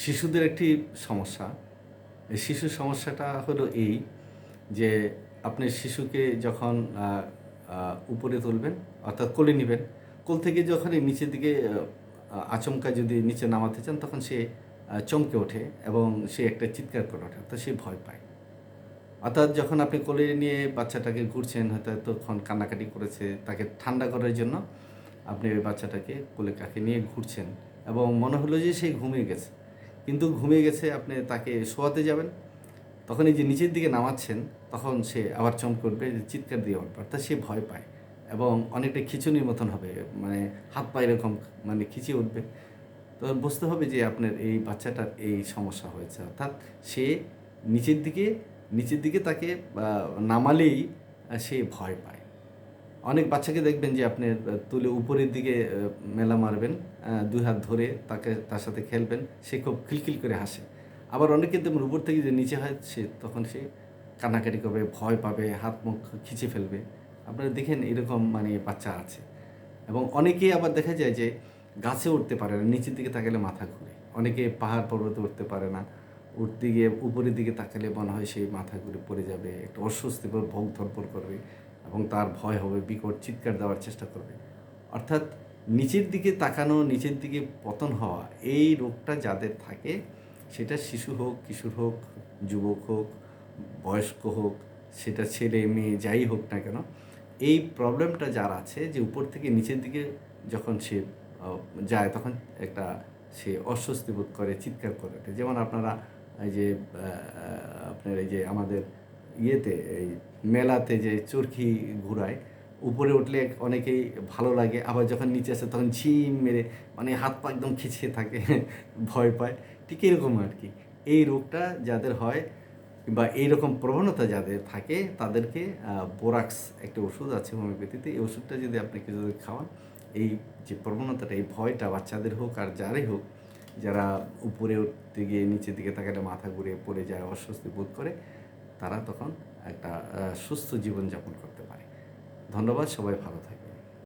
শিশুদের একটি সমস্যা। এই শিশুর সমস্যাটা হলো এই যে, আপনি শিশুকে যখন উপরে তুলবেন, অর্থাৎ কোলে নেবেন, কোল থেকে যখন নিচের দিকে আচমকা যদি নিচে নামাতে চান, তখন সে চমকে ওঠে এবং সে একটা চিৎকার করে ওঠে, অর্থাৎ সে ভয় পায়। অর্থাৎ যখন আপনি কোলে নিয়ে বাচ্চাটাকে ঘুরছেন, হয়তো তখন কান্নাকাটি করেছে, তাকে ঠান্ডা করার জন্য আপনি ওই বাচ্চাটাকে কোলে কাকে নিয়ে ঘুরছেন এবং মনে হলো যে সে ঘুমিয়ে গেছে। কিন্তু ঘুমিয়ে গেছে, আপনি তাকে শোয়াতে যাবেন। তখন এই যে নিচের দিকে নামাচ্ছেন, তখন সে আবার চমকে উঠবে চিৎকার দিয়ে উঠবে অর্থাৎ সে ভয় পায় এবং অনেকটা খিচুনির মতন হবে মানে হাত পা এরকম মানে খিচিয়ে উঠবে। তো বুঝতে হবে যে আপনার এই বাচ্চাটার এই সমস্যা হয়েছে। অর্থাৎ সে নিচের দিকে নিচের দিকে তাকে নামালেই সে ভয় পায়। অনেক বাচ্চাকে দেখবেন যে আপনি তুলে উপরের দিকে মেলা মারবেন দুই হাত ধরে তাকে, তার সাথে খেলবেন, সে খুব খিলখিল করে হাসে। আবার অনেকে দেখবেন উপর থেকে যে নিচে হয়, সে তখন সে কান্নাকাটি করবে, ভয় পাবে, হাত মুখ খিচে ফেলবে। আপনারা দেখেন এরকম মানে বাচ্চা আছে। এবং অনেকেই আবার দেখা যায় যে গাছে উঠতে পারে না, নিচের দিকে তাকালে মাথা ঘুরে। অনেকে পাহাড় পর্বতে উঠতে পারে না, উঠতে গিয়ে উপরের দিকে তাকালে মনে হয় সেই মাথা ঘুরে পড়ে যাবে, একটা অস্বস্তি করে ভোগ ধরপড় করবে। এবং তার ভয় হবে, বিকট চিৎকার দেওয়ার চেষ্টা করবে। অর্থাৎ নিচের দিকে তাকানো, নিচের দিকে পতন হওয়া, এই রোগটা যাদের থাকে, সেটা শিশু হোক, কিশোর হোক, যুবক হোক, বয়স্ক হোক, সেটা ছেলে, মেয়ে, যাই হোক না কেন, এই প্রবলেমটা যার আছে, যে উপর থেকে নিচের দিকে যখন সে যায়, তখন একটা সে অস্বস্তি বোধ করে, চিৎকার করে ওঠে। যেমন আপনারা এই যে আপনার এই যে আমাদের ইয়েতে, এই মেলাতে যে চরকি ঘুরায়, উপরে উঠলে অনেকেই ভালো লাগে, আবার যখন নিচে আসে তখন ঝিম মেরে মানে হাত পা একদম খিচিয়ে থাকে, ভয় পায়। ঠিক এরকম আর কি। এই রোগটা যাদের হয় বা এইরকম প্রবণতা যাদের থাকে, তাদেরকে বোরাক্স একটা ওষুধ আছে হোমিওপ্যাথিতে এই ওষুধটা যদি আপনি কিছু খাওয়ান, এই যে প্রবণতাটা, এই ভয়টা বাচ্চাদের হোক আর যারাই হোক, যারা উপরে উঠতে গিয়ে নিচের দিকে তাকালে মাথা ঘুরে পড়ে যায়, অস্বস্তি বোধ করে তারা তখন একটা সুস্থ জীবনযাপন করতে পারে। ধন্যবাদ সবাই ভালো থাকবে